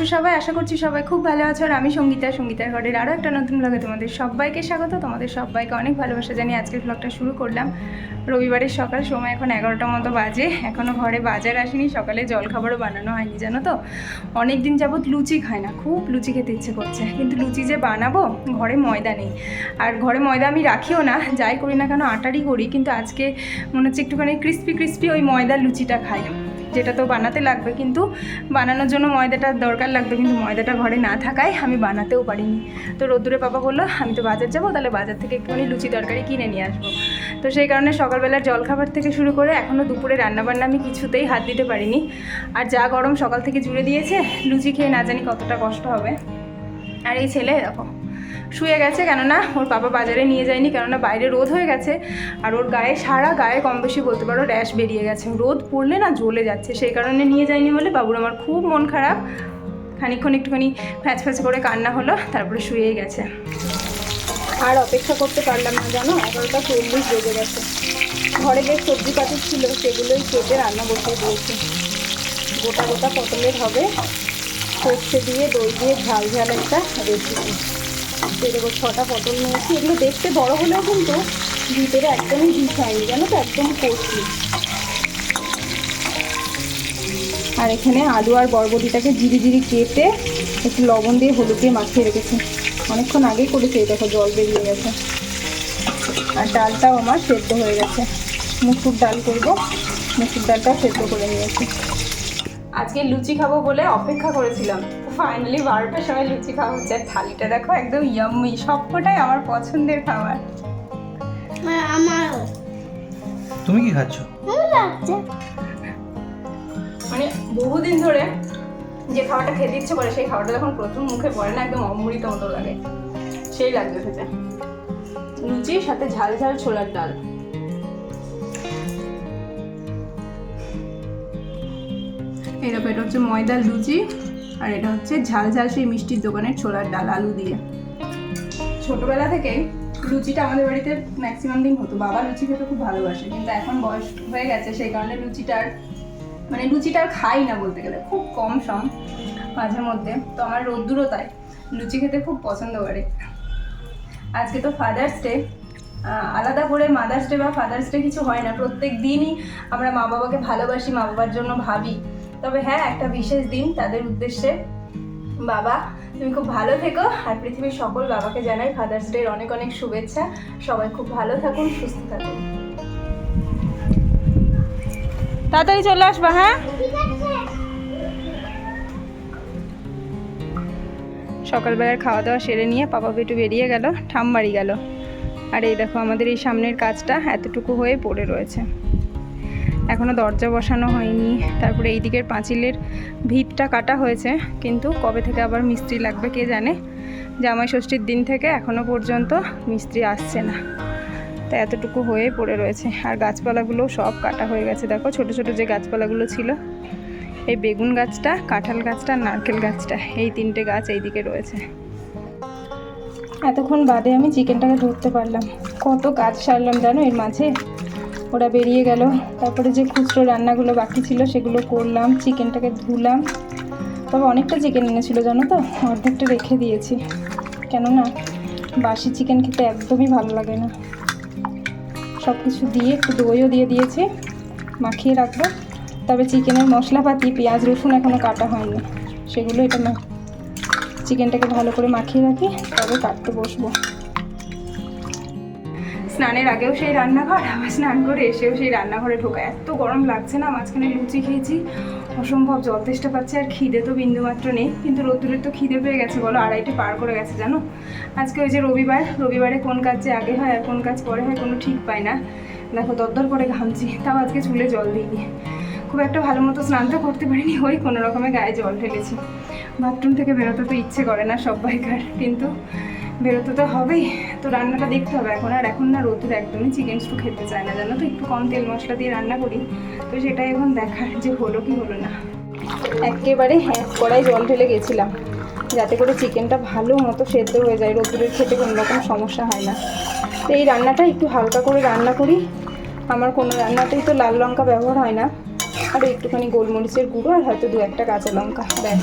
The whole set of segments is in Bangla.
আছো সবাই? আশা করছি সবাই খুব ভালো আছো। আর আমি সঙ্গীতা, সঙ্গীতার ঘরের আরও একটা নতুন ব্লগে তোমাদের সবাইকে স্বাগত। তোমাদের সবাইকে অনেক ভালোবাসা জানিয়ে আজকের ব্লগটা শুরু করলাম। রবিবারের সকাল, সময় এখন এগারোটার মতো বাজে। এখনও ঘরে বাজার আসেনি। সকালে জলখাবারও বানানো হয়নি, জানো তো? অনেক দিন যাবৎ লুচি খায় না। খুব লুচি খেতে ইচ্ছে করছে। কিন্তু লুচি যে বানাবো, ঘরে ময়দা নেই। আর ঘরে ময়দা আমি রাখিও না, যাই করি না কেন আটারই করি। কিন্তু আজকে মনে হচ্ছে একটুখানি ক্রিস্পি ক্রিস্পি ওই ময়দার লুচিটা খাই। যেটা তো বানাতে লাগবে, কিন্তু বানানোর জন্য ময়দাটার দরকার লাগবে, কিন্তু ময়দাটা ঘরে না থাকায় আমি বানাতেও পারিনি। তো রোদ্দুরে পাপা বলল, আমি তো বাজার যাব, তাহলে বাজার থেকে একটুখানি লুচি তরকারি কিনে নিয়ে আসব। তো সেই কারণে সকালবেলার জলখাবার থেকে শুরু করে এখনও দুপুরে রান্নাবান্না আমি কিছুতেই হাত দিতে পারিনি। আর যা গরম সকাল থেকে জুড়ে দিয়েছে, লুচি খেয়ে না জানি কতটা কষ্ট হবে। আর এই ছেলে, দেখো শুয়ে গেছে কেননা ওর বাবা বাজারে নিয়ে যায়নি কেননা বাইরে রোদ হয়ে গেছে। আর ওর গায়ে সারা গায়ে কম বেশি বলতে পারো র্যাশ বেরিয়ে গেছে। রোদ পড়লে না জ্বলে যাচ্ছে। সেই কারণে নিয়ে যায়নি বলে বাবুর আমার খুব মন খারাপ। খানিকক্ষণ একটুখানি ফ্যাঁচ ফ্যাচ করে কান্না হলো, তারপরে শুয়েই গেছে। আর অপেক্ষা করতে পারলাম না জানো? এগারোটা চল্লিশ বেজে গেছে। ঘরে যে সবজি পাতি ছিল সেগুলোই কেটে রান্না বসিয়ে দিয়েছি। গোটা গোটা পটলের হবে। সর্ষে দিয়ে, দই দিয়ে, ঝাল ঝাল একটা রেসিপি এরকম ছটা পটল নিয়েছি। এগুলো দেখতে বড় হলেও কিন্তু ভিতরে একদমই বিষ হয়নি, জানো তো? একদম কচি আর এখানে আলু আর বরবটিটাকে জিরি জিরি কেটে একটু লবণ দিয়ে হলুদ দিয়ে মাখিয়ে রেখেছি। অনেকক্ষণ আগেই করেছি দেখো জল বেরিয়ে গেছে। আর ডালটাও আমার সেদ্ধ হয়ে গেছে। মুসুর ডাল করব, মুসুর ডালটাও সেদ্ধ করে নিয়েছি। আজকে লুচি খাব বলে অপেক্ষা করেছিলাম। ফাইনালি বারোটার সময় লুচি খাওয়া হচ্ছে। আর থালিটা দেখো একদম ইয়াম্মি সবকটাই আমার পছন্দের খাবার। আমার। তুমি কি খাচ্ছ? মানে বহুদিন ধরে যে খাবারটা খেতে ইচ্ছে করে সেই খাবারটা যখন প্রথম মুখে পড়ে না একদম অমৃত মতো লাগে। সেই লাগবে খেতে। লুচির সাথে ঝাল ঝাল ছোলার ডাল। এটা হচ্ছে ময়দার লুচি। আর এটা হচ্ছে ঝাল ঝাল সেই মিষ্টির দোকানের ছোলার ডাল, আলু দিয়ে। ছোটবেলা থেকে লুচিটা আমাদের বাড়িতে ম্যাক্সিমাম দিন হতো। বাবা লুচি খেতে খুব ভালোবাসে, কিন্তু এখন বয়স হয়ে গেছে, সেই কারণে লুচিটার মানে লুচিটা আর খাই না বলতে গেলে, খুব কম সম মাঝে মধ্যে। তো আমার রোদ্দুরও তাই, লুচি খেতে খুব পছন্দ করে। আজকে তো ফাদার্স ডে আলাদা করে মাদার্স ডে বা ফাদার্স ডে কিছু হয় না। প্রত্যেক দিনই আমরা মা বাবাকে ভালোবাসি মা বাবার জন্য ভাবি। তবে হ্যাঁ একটা বিশেষ দিন তাদের উদ্দেশ্যে। বাবা, তুমি খুব ভালো থেকো আর পৃথিবীর সকল বাবাকে জানাই ফাদার্স ডের অনেক অনেক শুভেচ্ছা। সবাই খুব ভালো থাকুন, সুস্থ থাকুন। তাড়াতাড়ি চলে আসবা হ্যাঁ? সকালবেলার খাওয়া দাওয়া সেরে নিয়ে পাপা বেটু বেরিয়ে গেল ঠাম বাড়ি গেল। আর এই দেখো, আমাদের এই সামনের কাজটা এতটুকু হয়ে পড়ে রয়েছে। এখনও দরজা বসানো হয়নি। তারপরে এই দিকের পাঁচিলের ভিতটা কাটা হয়েছে কিন্তু কবে থেকে আবার মিস্ত্রি লাগবে কে জানে? জামাই ষষ্ঠীর দিন থেকে এখনও পর্যন্ত মিস্ত্রি আসছে না। তো এতটুকু হয়ে পড়ে রয়েছে। আর গাছপালাগুলো সব কাটা হয়ে গেছে। দেখো ছোট ছোট যে গাছপালাগুলো ছিল এই বেগুন গাছটা কাঁঠাল গাছটা আর নারকেল গাছটা এই তিনটে গাছ এইদিকে রয়েছে। এতক্ষণ বাদে আমি চিকেনটাকে ধরতে পারলাম। কত কাজ সারলাম জানো এর মাঝে? ওরা বেরিয়ে গেল। তারপরে যে খুচরো রান্নাগুলো বাকি ছিল, সেগুলো করলাম, চিকেনটাকে ধুলাম। তবে অনেকটা চিকেন এনেছিল, জানো তো? অর্ধেকটা রেখে দিয়েছি। কেননা বাসি চিকেন খেতে একদমই ভালো লাগে না। সব কিছু দিয়ে একটু দইও দিয়ে দিয়েছি, মাখিয়ে রাখব। তবে চিকেনের মশলাপাতি, পেঁয়াজ, রসুন এখনও কাটা হয়নি। সেগুলো এটা চিকেনটাকে ভালো করে মাখিয়ে রাখি, তবে কাটতে বসবো। স্নানের আগেও সেই রান্নাঘর, আবার স্নান করে এসেও সেই রান্নাঘরে ঢোকা। এত গরম লাগছে না, মাঝখানে লুচি খেয়েছি। অসম্ভব, জল তেষ্টা পাচ্ছে আর খিদে তো বিন্দুমাত্র নেই। কিন্তু রোদ্দুরের তো খিদে পেয়ে গেছে, বলো, আড়াইটে পার করে গেছে, জানো? আজকে ওই যে রবিবার, রবিবারে কোন কাজ যে আগে হয় আর কোন কাজ পরে হয়, কোনো ঠিক পায় না। দেখো, দরদর করে ঘামছি, তাও আজকে চুলে জল দিইনি। খুব একটা ভালো মতো স্নান তো করতে পারিনি, ওই কোনো রকমে গায়ে জল ঢেলেছি। বাথরুম থেকে বেরোতে তো ইচ্ছে করে না সবাইকার কিন্তু বেরোতে তো হবেই। তো রান্নাটা দেখতে হবে এখন। আর এখন না রোদ্দুর একদমই চিকেন স্টু খেতে চায় না। জানো তো, একটু কম তেল মশলা দিয়ে রান্না করি। তো সেটাই এখন দেখার যে হলো কি হলো না। একেবারে হ্যাঁ কড়াই জল ঢেলে গেছিলাম। যাতে করে চিকেনটা ভালো মতো সেদ্ধ হয়ে যায়। রোদ্দুরের খেতে কোনো রকম সমস্যা হয় না। তো এই রান্নাটা একটু হালকা করে রান্না করি। আমার কোনো রান্নাতেই তো লাল লঙ্কা ব্যবহার হয় না। আর একটুখানি গোলমরিচের গুঁড়ো আর হয়তো দু একটা কাঁচা লঙ্কা, ব্যাস।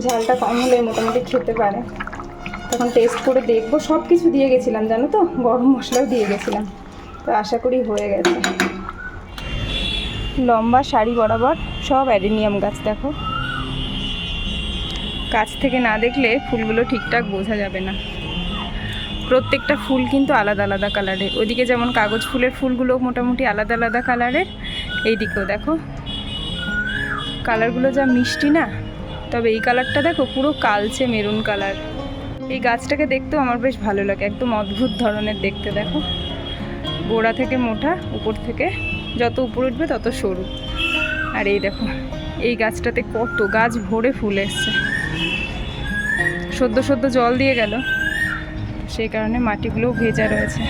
ঝালটা কম হলে মোটামুটি খেতে পারে। তখন টেস্ট করে দেখব সব কিছু দিয়ে গেছিলাম, জানো তো? গরম মশলাও দিয়ে গেছিলাম। তো আশা করি হয়ে গেছে। লম্বা শাড়ি বরাবর সব অ্যাডেনিয়াম গাছ, দেখো। কাছ থেকে না দেখলে ফুলগুলো ঠিকঠাক বোঝা যাবে না। প্রত্যেকটা ফুল কিন্তু আলাদা আলাদা কালারের। ওদিকে যেমন কাগজ ফুলের ফুলগুলো মোটামুটি আলাদা আলাদা কালারের, এইদিকেও দেখো। কালারগুলো যা মিষ্টি না, তবে এই কালারটা দেখো, পুরো কালচে মেরুন কালার। এই গাছটাকে দেখতেও আমার বেশ ভালো লাগে, একদম অদ্ভুত ধরনের দেখতে, দেখো। গোড়া থেকে মোটা, উপর থেকে যত উপর উঠবে তত সরু। আর এই দেখো, এই গাছটাতে কত গাছ ভরে ফুল এসছে। সদ্য সদ্য জল দিয়ে গেল, সেই কারণে মাটিগুলোও ভেজা রয়েছে।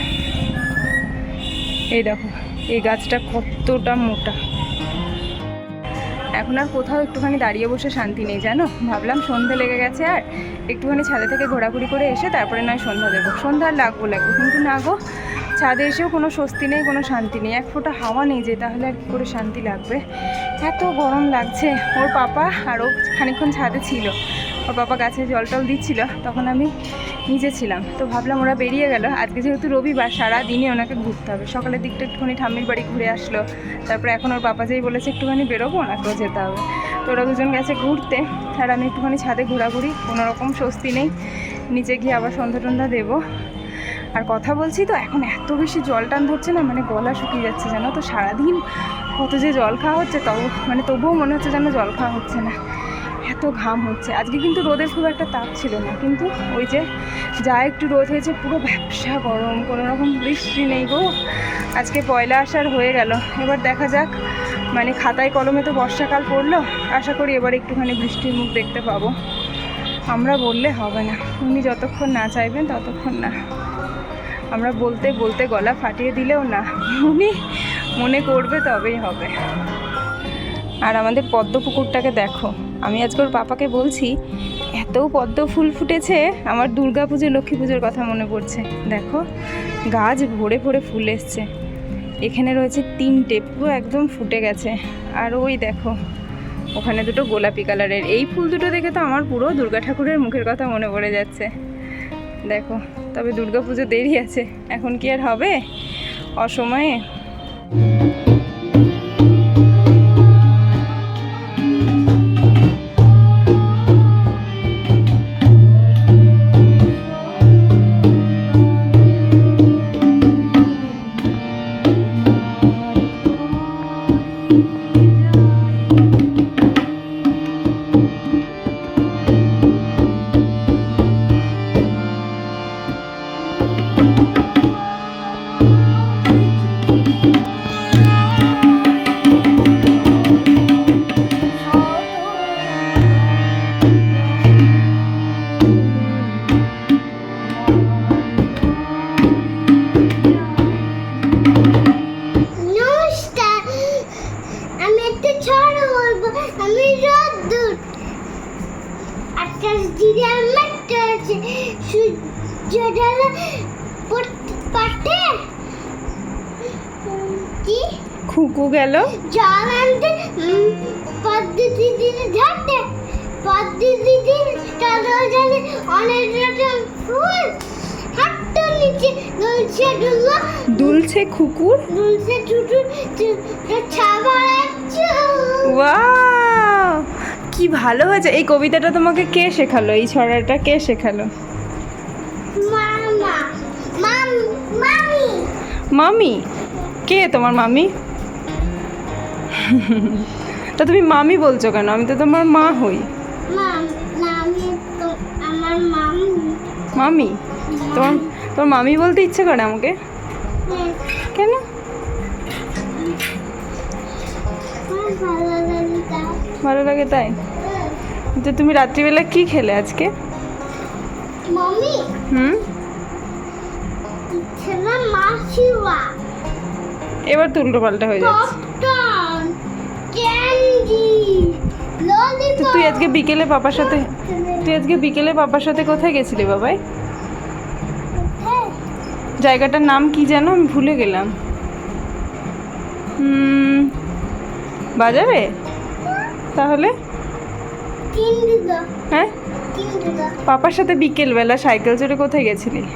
এই দেখো, এই গাছটা কতটা মোটা। এখন আর কোথাও একটুখানি দাঁড়িয়ে বসে শান্তি নেই, জানো? ভাবলাম সন্ধে লেগে গেছে আর একটুখানি ছাদে থেকে ঘোরাঘুরি করে এসে তারপরে নয় সন্ধ্যা দেবো। সন্ধ্যা আর লাগবো লাগবো। কিন্তু না গো ছাদে এসেও কোনো স্বস্তি নেই, কোনো শান্তি নেই। এক ফোঁটা হাওয়া নেই যে, তাহলে আর কী করে শান্তি লাগবে? এত গরম লাগছে। ওর পাপা আর ও খানিকক্ষণ ছাদে ছিল। ওর পাপা গাছে জল টল দিচ্ছিল। তখন আমি নিচে ছিলাম। তো ভাবলাম ওরা বেরিয়ে গেল। আজকে যেহেতু রবিবার, সারা দিনে ওনাকে ঘুরতে হবে। সকালের দিকটা একটুখানি ঠাম্মির বাড়ি ঘুরে আসলো। তারপরে এখন ওর পাপা যেই বলেছে, একটুখানি বেরোবো, ওনাকেও যেতে হবে। তো ওরা দুজন গেছে ঘুরতে। আর আমি একটুখানি ছাদে ঘোরাঘুরি। কোনো রকম স্বস্তি নেই। নিচে গিয়ে আবার সন্ধ্যা টন্ধা দেবো। আর কথা বলছি তো, এখন এত বেশি জল টান ধরছে না মানে গলা শুকিয়ে যাচ্ছে যেন তো? সারাদিন কত যে জল খাওয়া হচ্ছে তবু মানে তবুও মনে হচ্ছে যেন জল খাওয়া হচ্ছে না। এত ঘাম হচ্ছে। আজকে কিন্তু রোদের খুব একটা তাপ ছিল না, কিন্তু ওই যে যা একটু রোদ হয়েছে, পুরো ব্যবসা গরম কোনো রকম বৃষ্টি নেই গো। আজকে পয়লা আসার হয়ে গেল। এবার দেখা যাক মানে খাতায় কলমে তো বর্ষাকাল পড়ল, আশা করি এবার একটুখানি বৃষ্টির মুখ দেখতে পাবো। আমরা বললে হবে না, উনি যতক্ষণ না চাইবেন ততক্ষণ না। আমরা বলতে বলতে গলা ফাটিয়ে দিলেও না, উনি মনে করবে তবেই হবে। আর আমাদের পদ্ম পুকুরটাকে দেখো, আমি আজকে ওর পাপাকে বলছি, এত পদ্ম ফুল ফুটেছে, আমার দুর্গা পুজো, লক্ষ্মী পুজোর কথা মনে পড়ছে। দেখো, গাছ ভরে ভরে ফুল এসছে। এখানে রয়েছে তিনটে, পুরো একদম ফুটে গেছে। আর ওই দেখো, ওখানে দুটো গোলাপি কালারের। এই ফুল দুটো দেখে তো আমার পুরো দুর্গা ঠাকুরের মুখের কথা মনে পড়ে যাচ্ছে। দেখো তবে দুর্গাপুজো দেরি আছে। এখন কি আর হবে? অসময়ে আকাশ দিকে আমার আছে সূর্যটা পাটে কি? খুকু গেল। জল আনতে? দিতে ঝাড়তে পদ্ধতি দিন তদল জলে অনেক রকম ফুল। হাতটা নিচে দুলছে ডুলো দুলছে খুকুর? দুলছে টুটু ছাবাড়াচ্ছে ওয়াও! কি ভালো হয়েছে? এই কবিতাটা তোমাকে কে শেখালো? এই ছড়াটা কে শেখালো? মামি। কে তোমার মামি? তা তুমি মামি বলছো কেন? আমি তো তোমার মা হই। মাম তোমার তোমার মামি বলতে ইচ্ছে করে আমাকে? কেন? ভালো ভালো লাগে তাই? তো তুমি রাত্রিবেলা কি খেলে আজকে? মামি। হুম? মাসিওয়া এবার তো উল্টো পাল্টা হয়ে যাচ্ছে। তো তুই আজকে বিকেলে পাপার সাথে তুই আজকে বিকেলে পাপার সাথে কোথায় গেছিলি বাবাই? জায়গাটার নাম কি যেন? আমি ভুলে গেলাম। বাজারে? তাহলে? হ্যাঁ? পাপার সাথে বিকেলবেলা সাইকেল চড়ে কোথায় গেছিলি?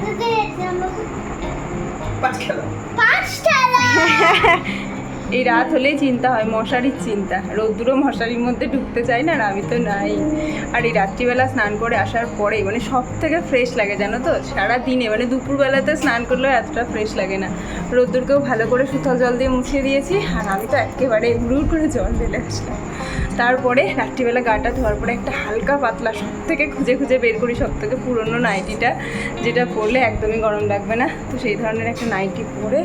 এই রাত হলেই চিন্তা হয় মশারির চিন্তা। রোদ্দুরও মশারির মধ্যে ঢুকতে চাই না আর আমি তো নাই। আর এই রাত্রিবেলা স্নান করে আসার পরে মানে সব থেকে ফ্রেশ লাগে জানো তো? সারা দিনে মানে দুপুরবেলাতে স্নান করলেও এতটা ফ্রেশ লাগে না। রোদ্দুরকেও ভালো করে শীতল জল দিয়ে মুছিয়ে দিয়েছি আর আমি তো একেবারে হুড়ুর করে জল ঢেলে আসলাম। তারপরে রাত্রিবেলা গাটা ধোয়ার পরে একটা হালকা পাতলা সব থেকে খুঁজে খুঁজে বের করি সব থেকে পুরনো নাইটিটা, যেটা পরলে একদমই গরম লাগবে না। তো সেই ধরনের একটা নাইটি পরে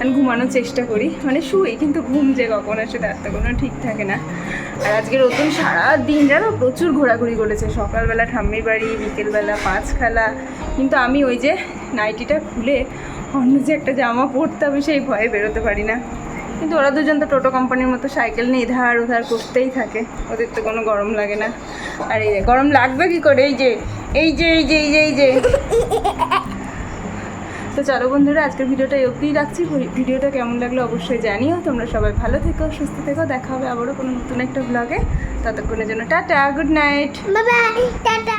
আমি ঘুমানোর চেষ্টা করি। মানে শুই, কিন্তু ঘুম যে কখন আসে তার তো কোনো ঠিক থাকে না। আর আজকে রতন সারা দিন জানো, প্রচুর ঘোরাঘুরি করেছে। সকালবেলা ঠাম্মির বাড়ি, বিকেলবেলা পাঁচ খেলা কিন্তু আমি ওই যে নাইটিটা খুলে অন্য যে একটা জামা পরতে হবে সেই ভয়ে বেরোতে পারি না। কিন্তু ওরা দুজন তো টোটো কোম্পানির মতো সাইকেল নিয়ে ধার উধার করতেই থাকে। ওদের তো কোনো গরম লাগে না। আর এই গরম লাগবে কি করে? এই যে এই যে এই যে এই যে এই যে। তো চলো বন্ধুরা, আজকের ভিডিওটা এই অবধিই রাখছি। ভিডিওটা কেমন লাগল অবশ্যই জানিও। তোমরা সবাই ভালো থেকো, সুস্থ থেকো। দেখা হবে আবারও কোনো নতুন একটা ব্লগে ততক্ষণের জন্য টাটা গুড নাইট টাটা।